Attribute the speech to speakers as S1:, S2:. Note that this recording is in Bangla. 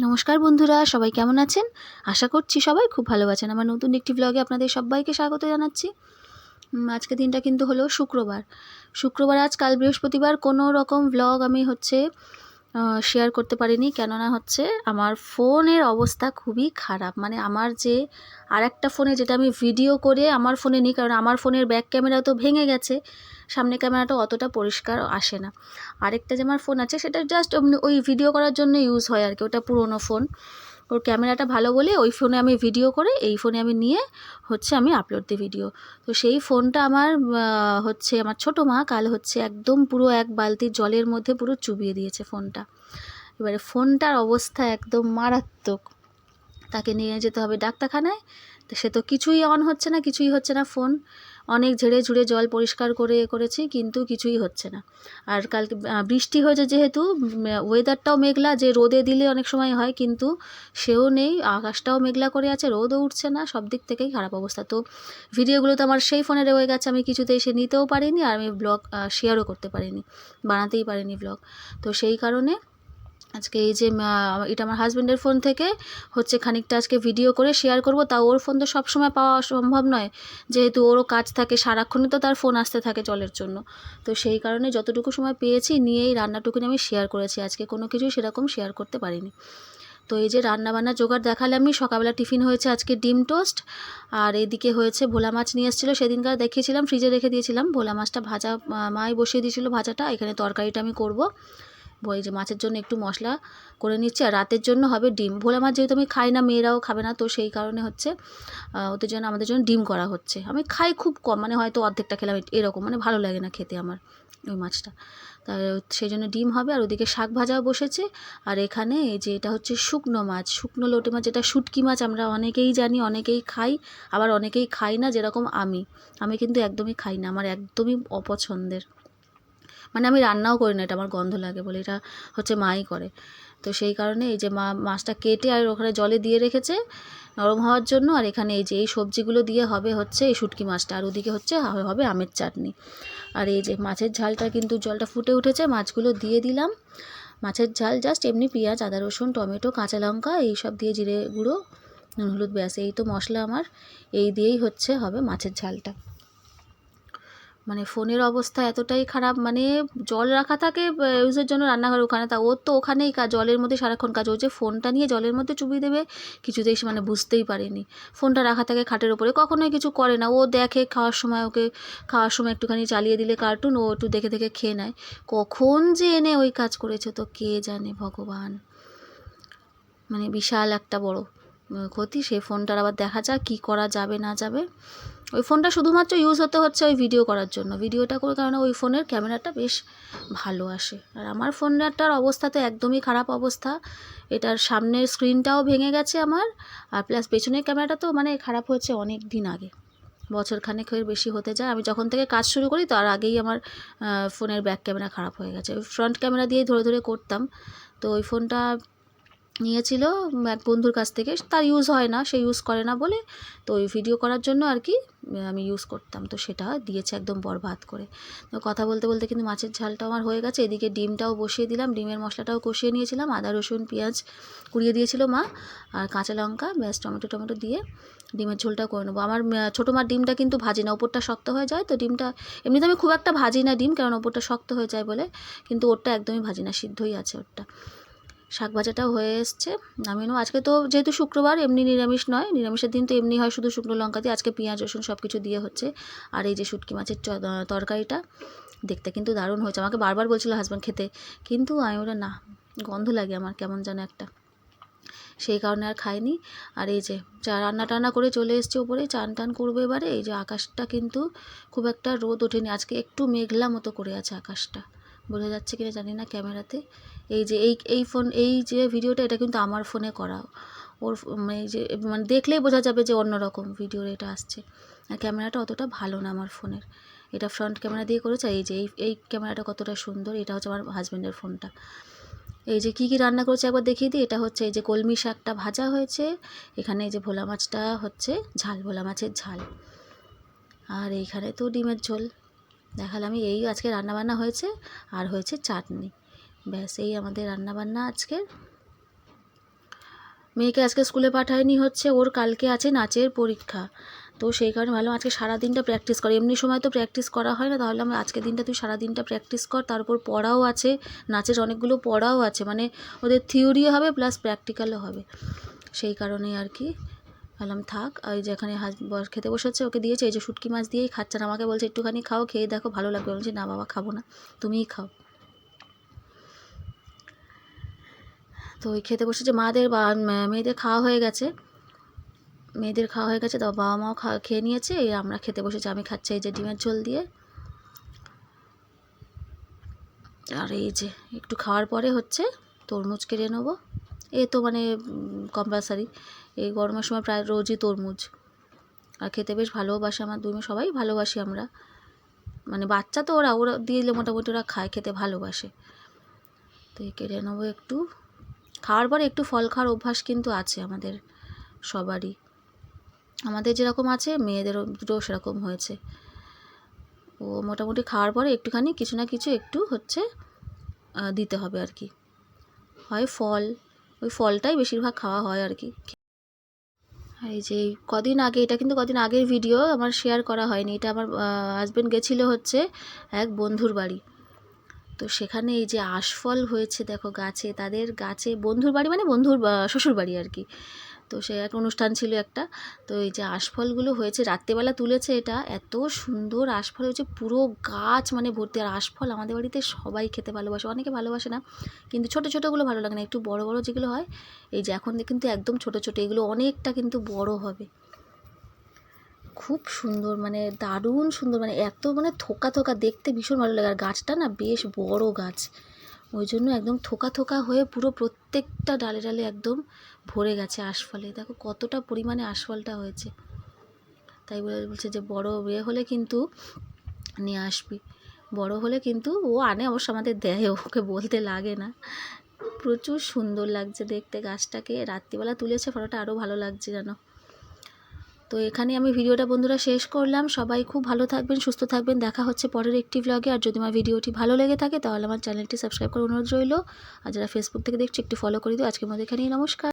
S1: নমস্কার বন্ধুরা, সবাই কেমন আছেন? আশা করছি সবাই খুব ভালো আছেন। আমার নতুন একটি ব্লগে আপনাদের সবাইকে স্বাগত জানাচ্ছি। আজকে দিনটা কিন্তু হলো শুক্রবার। শুক্রবার আজ কাল বৃহস্পতিবার। কোনো রকম ব্লগ আমি হচ্ছে শেয়ার করতে পারিনি। কেননা হচ্ছে আমার ফোনের অবস্থা খুবই খারাপ। মানে আমার যে আর একটা ফোনে যেটা আমি ভিডিও করে আমার ফোনে নিই, কারণ আমার ফোনের ব্যাক ক্যামেরা তো ভেঙে গেছে, সামনে ক্যামেরাটা অতটা পরিষ্কার আসে না। আরেকটা যে আমার ফোন আছে, সেটা জাস্ট ওই ভিডিও করার জন্য ইউজ হয় আর কি ওটা পুরনো ফোন ওর ক্যামেরাটা ভালো বলে ওই ফোনে আমি ভিডিও করে এই ফোনে আমি নিয়ে হচ্ছে আমি আপলোড দিই ভিডিও তো সেই ফোনটা আমার হচ্ছে আমার ছোটো মা কাল হচ্ছে একদম পুরো এক বালতি জলের মধ্যে পুরো চুবিয়ে দিয়েছে ফোনটা। এবারে ফোনটার অবস্থা একদম মারাত্মক। তাকে নিয়ে যেতে হবে ডাক্তারখানায়। তো সে তো কিছুই অন হচ্ছে না, কিছুই হচ্ছে না ফোন। অনেক ঝেড়ে ঝুড়ে জল পরিষ্কার করে করেছি, কিন্তু কিছুই হচ্ছে না। আর কালকে বৃষ্টি হয়েছে যেহেতু ওয়েদারটাও মেঘলা, যে রোদে দিলে অনেক সময় হয়, কিন্তু সেও নেই, আকাশটাও মেঘলা করে আছে, রোদও উঠছে না, সব দিক থেকেই খারাপ অবস্থা। তো ভিডিওগুলো তো আমার সেই ফোনে রয়ে গেছে, আমি কিছুতেই সে নিতেও পারিনি, আর আমি ব্লগ শেয়ারও করতে পারিনি, বানাতেই পারিনি ব্লগ। তো সেই কারণে আজকে এই যে এটা আমার হাজব্যান্ডের ফোন থেকে হচ্ছে খানিকটা আজকে ভিডিও করে শেয়ার করব। তা ওর ফোন তো সবসময় পাওয়া সম্ভব নয়। যেহেতু ওরও কাজ থাকে, সারাক্ষণই তো তার ফোন আসতে থাকে জলের জন্য। তো সেই কারণে যতটুকু সময় পেয়েছি নিয়েই রান্নাটুকুনি আমি শেয়ার করেছি। আজকে কোনো কিছুই সেরকম শেয়ার করতে পারিনি। তো এই যে রান্না বান্না জোগাড় দেখালে আমি, সকালবেলা টিফিন হয়েছে আজকে ডিম টোস্ট আর এদিকে হয়েছে ভোলা মাছ নিয়ে এসেছিল। সেদিনকার দেখিয়েছিলাম ফ্রিজে রেখে দিয়েছিলাম। ভোলা মাছটা ভাজা মাই বসিয়ে দিয়েছিলো ভাজাটা। এখানে তরকারিটা আমি করব। ওই যে মাছের জন্য একটু মশলা করে নিচ্ছি, আর রাতের জন্য হবে ডিম। ভোলা মাছ যেহেতু আমি খাই না, মেয়েরাও খাবে না, তো সেই কারণে হচ্ছে ওদের জন্য আমাদের জন্য ডিম করা হচ্ছে। আমি খাই খুব কম মানে হয়তো অর্ধেকটা খেলাম এরকম মানে ভালো লাগে না খেতে আমার ওই মাছটা। তা সেই জন্য ডিম হবে, আর ওদিকে শাক ভাজাও বসেছে। আর এখানে এই যে এটা হচ্ছে শুকনো মাছ, শুকনো লোটে মাছ, যেটা শুটকি মাছ আমরা অনেকেই জানি, অনেকেই খাই, আবার অনেকেই খাই না যেরকম আমি। আমি কিন্তু একদমই খাই না, আমার একদমই অপছন্দের। মানে আমি রান্নাও করি না, এটা আমার গন্ধ লাগে বলে, এটা হচ্ছে মাই করে। তো সেই কারণে এই যে মা, মাছটা কেটে আর ওখানে জলে দিয়ে রেখেছে নরম হওয়ার জন্য, আর এখানে এই যে এই সবজিগুলো দিয়ে হবে হচ্ছে এই শুটকি মাছটা, আর ওদিকে হচ্ছে হবে- আমের চাটনি। আর এই যে মাছের ঝালটা কিন্তু জলটা ফুটে উঠেছে, মাছগুলো দিয়ে দিলাম। মাছের ঝাল জাস্ট এমনি পেঁয়াজ, আদা, রসুন, টমেটো, কাঁচা লঙ্কা, এই সব দিয়ে জিরে গুঁড়ো, নুন, হলুদ, ব্যাস, এই তো মশলা আমার, এই দিয়েই হচ্ছে হবে মাছের ঝালটা। মানে ফোনের অবস্থা এতটাই খারাপ মানে জল রাখা থাকে ইউজের জন্য রান্নাঘর ওখানে, তা ওর তো ওখানেই কাজ জলের মধ্যে সারাক্ষণ কাজ, ও যে ফোনটা নিয়ে জলের মধ্যে চুবিয়ে দেবে কিছুতেই সে মানে বুঝতেই পারিনি। ফোনটা রাখা থাকে খাটের ওপরে কখনোই কিছু করে না, ও দেখে খাওয়ার সময় ওকে খাওয়ার সময় একটুখানি চালিয়ে দিলে কার্টুন, ও একটু দেখে দেখে খেয়ে নেয়। কখন যে এনে ওই কাজ করেছে তো কে জানে ভগবান। মানে বিশাল একটা বড় ক্ষতি সেই ফোনটার আবার দেখা যাক কী করা যাবে না যাবে। ওই ফোনটা শুধুমাত্র ইউজ হতে হচ্ছে ওই ভিডিও করার জন্য। ভিডিওটা করে কারণ ওই ফোনের ক্যামেরাটা বেশ ভালো আসে। আর আমার ফোনটার অবস্থা তো একদমই খারাপ অবস্থা। এটার সামনের স্ক্রিনটাও ভেঙে গেছে আমার। আর প্লাস পেছনের ক্যামেরাটা তো মানে খারাপ হয়েছে অনেক দিন আগে। বছর খানেক হয়ে বেশি হতে যায়। আমি যখন থেকে কাজ শুরু করি, তার আগেই আমার ফোনের ব্যাক ক্যামেরা খারাপ হয়ে গেছে। ওই ফ্রন্ট ক্যামেরা দিয়েই ধরে ধরে করতাম। তো ওই ফোনটা নিয়েছিল এক বন্ধুর কাছ থেকে। তার ইউজ হয় না, সে ইউজ করে না বলে। তো ওই ভিডিও করার জন্য আর কি আমি ইউজ করতাম। তো সেটা দিয়েছে একদম বরবাদ করে। তো কথা বলতে বলতে কিন্তু মাছের ঝালটা আমার হয়ে গেছে। এদিকে ডিমটাও বসিয়ে দিলাম। ডিমের মশলাটাও কষিয়ে নিয়েছিলাম। আদা, রসুন, পেঁয়াজ কুড়িয়ে দিয়েছিল মা। আর কাঁচা লঙ্কা, ব্যাস, টমেটো টমেটো দিয়ে ডিমের ঝোলটা করে নেব। আমার ছোটো মার ডিমটা কিন্তু ভাজি না। ওপরটা শক্ত হয়ে যায় তো ডিমটা এমনিতে আমি খুব একটা ভাজি না ডিম কারণ ওপরটা শক্ত হয়ে যায় বলে। কিন্তু ওরটা একদমই ভাজি না, সিদ্ধই আছে ওরটা। শাক ভাজাটাও হয়ে এসছে। আমি নেব। আজকে তো যেহেতু শুক্রবার, এমনি নিরামিষ নয়। নিরামিষের দিন তো এমনি হয় শুধু শুকনো লঙ্কা দিয়ে আজকে পেঁয়াজ, রসুন সব কিছু দিয়ে হচ্ছে। আর এই যে শুটকি মাছের তরকারিটা, দেখতে কিন্তু দারুণ হয়েছে। আমাকে বারবার বলছিল হাজব্যান্ড খেতে। কিন্তু আমি ওটা না, গন্ধ লাগে আমার, কেমন যেন একটা। সেই কারণে আর খাইনি। আর এই যে চা, রান্না টান্না করে চলে এসছে ওপরে। চান টান করব এবারে। এই যে আকাশটা কিন্তু খুব একটা রোদ ওঠেনি। আজকে একটু মেঘলা মতো করে আছে আকাশটা। বোঝা যাচ্ছে কিনা জানি না ক্যামেরাতে। এই যে এই এই ফোন এই যে ভিডিওটা এটা কিন্তু আমার ফোনে করা। ওর মানে যে মানে দেখলেই বোঝা যাবে যে অন্যরকম ভিডিওর এটা আসছে। আর ক্যামেরাটা অতটা ভালো না আমার ফোনের এটা ফ্রন্ট ক্যামেরা দিয়ে করেছে এই যে, এই এই ক্যামেরাটা কতটা সুন্দর, এটা হচ্ছে আমার হাজব্যান্ডের ফোনটা এই যে কী কী রান্না করেছে একবার দেখিয়ে দিই। এটা হচ্ছে এই যে কলমি শাকটা ভাজা হয়েছে। এখানে এই যে ভোলা মাছটা হচ্ছে ঝাল, ভোলা মাছের ঝাল। আর এইখানে তো ডিমের ঝোল। দেখালামই এই আজকে রান্নাবান্না হয়েছে আর হয়েছে চাটনি। ব্যাস, এই আমাদের রান্নাবান্না আজকের। মেয়েকে আজকে স্কুলে পাঠায়নি হচ্ছে, ওর কালকে আছে নাচের পরীক্ষা। তো সেই কারণে ভালো আজকে সারা দিনটা প্র্যাকটিস কর। এমনি সময় তো প্র্যাকটিস করা হয় না, তাহলে আমরা আজকে দিনটা তুই সারা দিনটা প্র্যাকটিস কর, তারপর পড়াও আছে, নাচের অনেকগুলো পড়াও আছে মানে ওদের থিওরিও হবে প্লাস প্র্যাকটিক্যালও হবে। সেই কারণেই আর কি ভাবলাম থাক, ওই যেখানে হাজ বস খেতে বসেছে, ওকে দিয়েছে, এই যে শুটকি মাছ দিয়েই খাচ্ছে না আমাকে বলছে, একটুখানি খাও, খেয়ে দেখো, ভালো লাগবে। বলছি, না বাবা, খাব না, তুমিই খাও। তো ওই খেতে বসেছে, মাদের বা মেয়েদের খাওয়া হয়ে গেছে। মেয়েদের খাওয়া হয়ে গেছে, তো বাবা মাও খাওয়া খেয়ে নিয়েছে, এই আমরা খেতে বসেছি, আমি খাচ্ছি এই যে ডিমের ঝোল দিয়ে। আর এই যে, একটু খাওয়ার পরে হচ্ছে তরমুজ কেড়ে নেব। এ তো মানে কম্পালসারি এই গরমের সময় প্রায় রোজই তরমুজ। আর খেতে বেশ ভালোবাসে আমার দুই মেয়ে, সবাই ভালোবাসি আমরা। মানে বাচ্চা তো ওরা ওরা দিলে মোটামুটি ওরা খায়, খেতে ভালোবাসে। তো কেটে নেব একটু। খাওয়ার পরে একটু ফল খাওয়ার অভ্যাস কিন্তু আছে আমাদের সবারই। আমাদের যেরকম আছে, মেয়েদেরও দুটো সেরকম হয়েছে। ও মোটামুটি খাওয়ার পরে একটুখানি কিছু না কিছু একটু হচ্ছে দিতে হবে আর কি। হয় ফল, ওই ফলটাই বেশিরভাগ খাওয়া হয় আর কি। এই যে কদিন আগে, এটা কিন্তু কদিন আগের ভিডিও আমার শেয়ার করা হয়নি। এটা আমার হাজব্যান্ড গেছিল হচ্ছে এক বন্ধুর বাড়ি। তো সেখানে এই যে আশফল হয়েছে, দেখো গাছে, তাদের গাছে বন্ধুর বাড়ি মানে বন্ধুর শ্বশুর বাড়ি আর কি। তো সে এক অনুষ্ঠান ছিল একটা। তো এই যে আশফলগুলো হয়েছে, রাত্রেবেলা তুলেছে এটা, এত সুন্দর আশফল হয়েছে, পুরো গাছ মানে ভর্তি। আর আশফল আমাদের বাড়িতে সবাই খেতে ভালোবাসে, অনেকে ভালোবাসে না, কিন্তু ছোটো ছোটোগুলো ভালো লাগে না। একটু বড় বড় যেগুলো হয়, এই যে এখন কিন্তু একদম ছোটো ছোটো, এগুলো অনেকটা কিন্তু বড় হবে। খুব সুন্দর মানে দারুণ সুন্দর মানে এত মানে থোকা থোকা, দেখতে ভীষণ ভালো লাগে। আর গাছটা না বেশ বড় গাছ। ওই জন্য একদম থোকা থোকা হয়ে পুরো প্রত্যেকটা ডালে ডালে একদম ভরে গেছে আশফলে। দেখো কতটা পরিমাণে আশফলটা হয়েছে। তাই বলে বলছে যে, বড় ইয়ে হলে কিন্তু নিয়ে আসবি। বড় হলে কিন্তু ও আনে, অবশ্য আমাদের দেয়, ওকে বলতে লাগে না। প্রচুর সুন্দর লাগছে দেখতে। গাছটাকে রাত্রিবেলা তুলেছে, ফটোটা আরও ভালো লাগছে, জানো? তো এখানে আমি ভিডিওটা বন্ধুরা শেষ করলাম। সবাই খুব ভালো থাকবেন, সুস্থ থাকবেন। দেখা হচ্ছে পরের একটি ব্লগে আর যদি আমার ভিডিওটি ভালো লেগে থাকে, তাহলে আমার চ্যানেলটি সাবস্ক্রাইব করার অনুরোধ রইল। আর যারা ফেসবুক থেকে দেখছি, একটু ফলো করে দিও। আজকের মধ্যে এখানেই, নমস্কার।